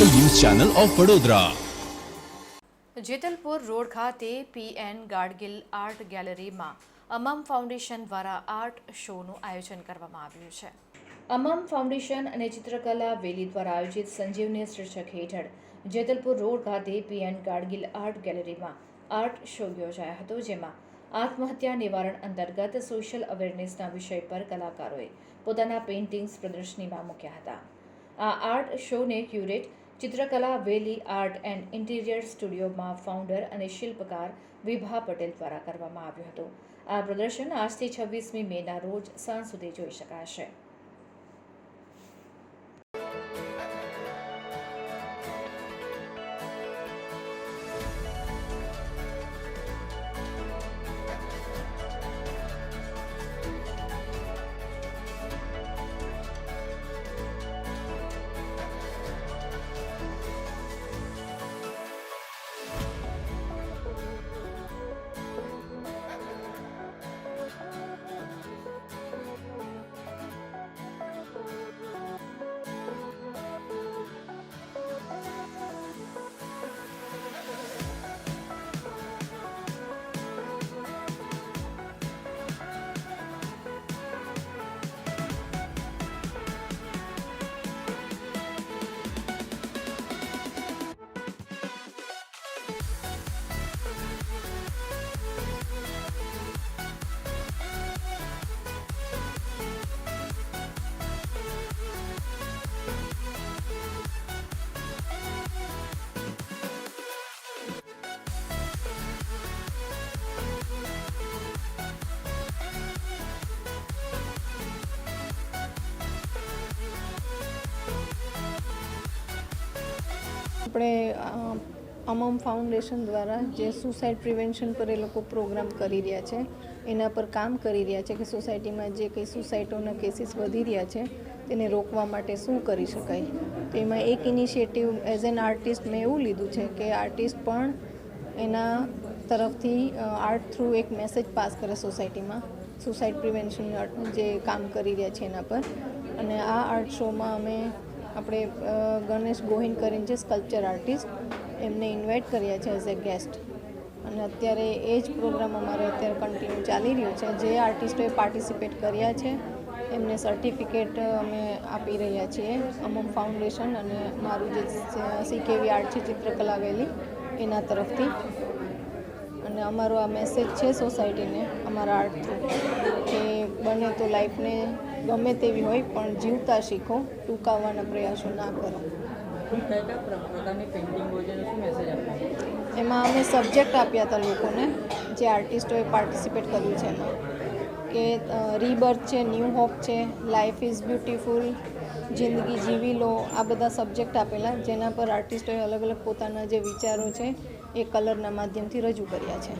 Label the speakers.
Speaker 1: Channel of Vadodara.
Speaker 2: Jetalpur road ખાતે P N Gadgil art ગેલેરીમાં અમમ ફાઉન્ડેશન દ્વારા આર્ટ શોનું આયોજન કરવામાં આવ્યું છે. અમમ ફાઉન્ડેશન અને ચિત્રકલા વેલી દ્વારા આયોજિત સંજીવની શીર્ષક હેઠળ જેતલપુર રોડ ખાતે પીએન ગાડગિલ આર્ટ ગેલેરીમાં આર્ટ શો યોજાયો હતો જેમાં આત્મહત્યા નિવારણ અંતર્ગત સોશિયલ અવેરનેસના વિષય પર કલાકારોએ પોતાના પેઇન્ટિંગ્સ પ્રદર્શનીમાં મૂક્યા હતા. આ આર્ટ શોને ક્યુરેટ ચિત્રકલા, વેલી આર્ટ એન્ડ ઇન્ટિરિયર સ્ટુડિયોમાં ફાઉન્ડર અને શિલ્પકાર વિભા પટેલ દ્વારા કરવામાં આવ્યું હતું. આ પ્રદર્શન આજથી છવ્વીસમી મેના રોજ સાંજ સુધી જોઈ શકાશે.
Speaker 3: આપણે અમમ ફાઉન્ડેશન દ્વારા જે સુસાઇડ પ્રિવેન્શન પર એ લોકો પ્રોગ્રામ કરી રહ્યા છે, એના પર કામ કરી રહ્યા છે કે સોસાયટીમાં જે કંઈ સુસાઇટોના કેસીસ વધી રહ્યા છે, તેને રોકવા માટે શું કરી શકાય? તો એમાં એક ઇનિશિયેટિવ એઝ એન આર્ટિસ્ટ મેં એવું લીધું છે કે આર્ટિસ્ટ પણ એના તરફથી આર્ટ થ્રુ એક મેસેજ પાસ કરે સોસાયટીમાં, સુસાઇડ પ્રિવેન્શન જે કામ કરી રહ્યા છે એના પર. અને આ આર્ટ શોમાં અમે આપણે ગણેશ ગોહિન કરીને છે સ્કલ્પચર આર્ટિસ્ટ એમને ઇન્વાઇટ કર્યા છે એઝ એ ગેસ્ટ અને અત્યારે એ જ પ્રોગ્રામ અમારે અત્યારે કન્ટિન્યુ ચાલી રહ્યો છે. જે આર્ટિસ્ટોએ પાર્ટિસિપેટ કર્યા છે, એમને સર્ટિફિકેટ અમે આપી રહ્યા છીએ. અમમ ફાઉન્ડેશન અને મારું જે સીકેવી આર્ટ છે, ચિત્રકલા વેલી, એના તરફથી. અને અમારો આ મેસેજ છે સોસાયટીને અમારા આર્ટ થ્રુ કે બને તો લાઈફને ગમે તેવી હોય, પણ જીવતા શીખો, ટૂંકાવવાના પ્રયાસો ના કરો. એમાં અમે સબ્જેક્ટ આપ્યા હતા લોકોને, જે આર્ટિસ્ટોએ પાર્ટિસિપેટ કર્યું છે એમાં. કે રીબર્થ છે ન્યૂ હોપ છે લાઈફ ઇઝ બ્યુટીફુલ જિંદગી જીવી લો, આ બધા સબ્જેક્ટ આપેલા, જેના પર આર્ટિસ્ટોએ અલગ અલગ પોતાના જે વિચારો છે, એ કલરના માધ્યમથી રજૂ કર્યા છે.